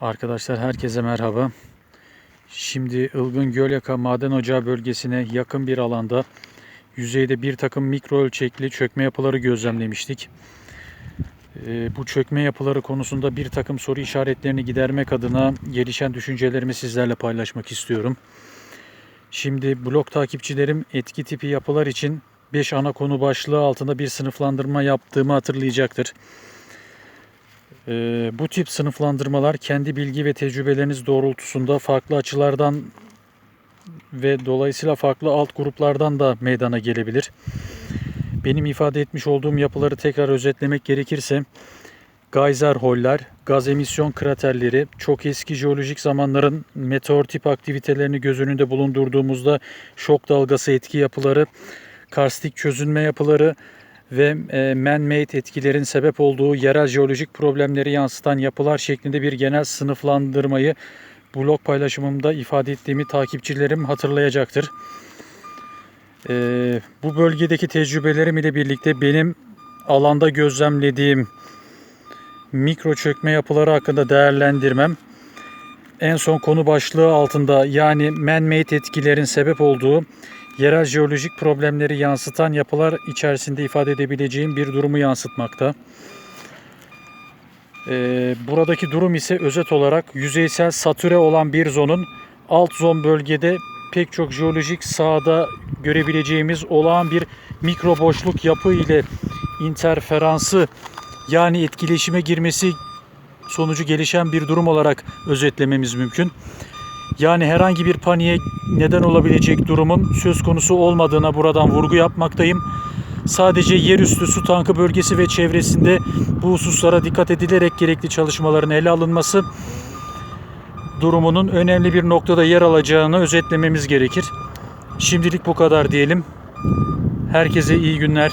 Arkadaşlar herkese merhaba. Şimdi Ilgın Gölyaka Maden Ocağı bölgesine yakın bir alanda yüzeyde bir takım mikro ölçekli çökme yapıları gözlemlemiştik. Ee, bu çökme yapıları konusunda bir takım soru işaretlerini gidermek adına gelişen düşüncelerimi sizlerle paylaşmak istiyorum. Şimdi blog takipçilerim etki tipi yapılar için 5 ana konu başlığı altında bir sınıflandırma yaptığımı hatırlayacaktır. Ee, bu tip sınıflandırmalar kendi bilgi ve tecrübeleriniz doğrultusunda farklı açılardan ve dolayısıyla farklı alt gruplardan da meydana gelebilir. Benim ifade etmiş olduğum yapıları tekrar özetlemek gerekirse geyser holler, gaz emisyon kraterleri, çok eski jeolojik zamanların meteor tip aktivitelerini göz önünde bulundurduğumuzda şok dalgası etki yapıları, karstik çözünme yapıları ve e, man-made etkilerin sebep olduğu yerel jeolojik problemleri yansıtan yapılar şeklinde bir genel sınıflandırmayı blog paylaşımımda ifade ettiğimi takipçilerim hatırlayacaktır. E, bu bölgedeki tecrübelerim ile birlikte benim alanda gözlemlediğim mikro çökme yapıları hakkında değerlendirmem en son konu başlığı altında yani man-made etkilerin sebep olduğu yerel jeolojik problemleri yansıtan yapılar içerisinde ifade edebileceğim bir durumu yansıtmakta. Ee, buradaki durum ise özet olarak yüzeysel satüre olan bir zonun alt zon bölgede pek çok jeolojik sahada görebileceğimiz olağan bir mikro boşluk yapı ile interferansı yani etkileşime girmesi sonucu gelişen bir durum olarak özetlememiz mümkün. Yani herhangi bir paniğe neden olabilecek durumun söz konusu olmadığına buradan vurgu yapmaktayım. Sadece yerüstü su tankı bölgesi ve çevresinde bu hususlara dikkat edilerek gerekli çalışmaların ele alınması durumunun önemli bir noktada yer alacağını özetlememiz gerekir. Şimdilik bu kadar diyelim. Herkese iyi günler.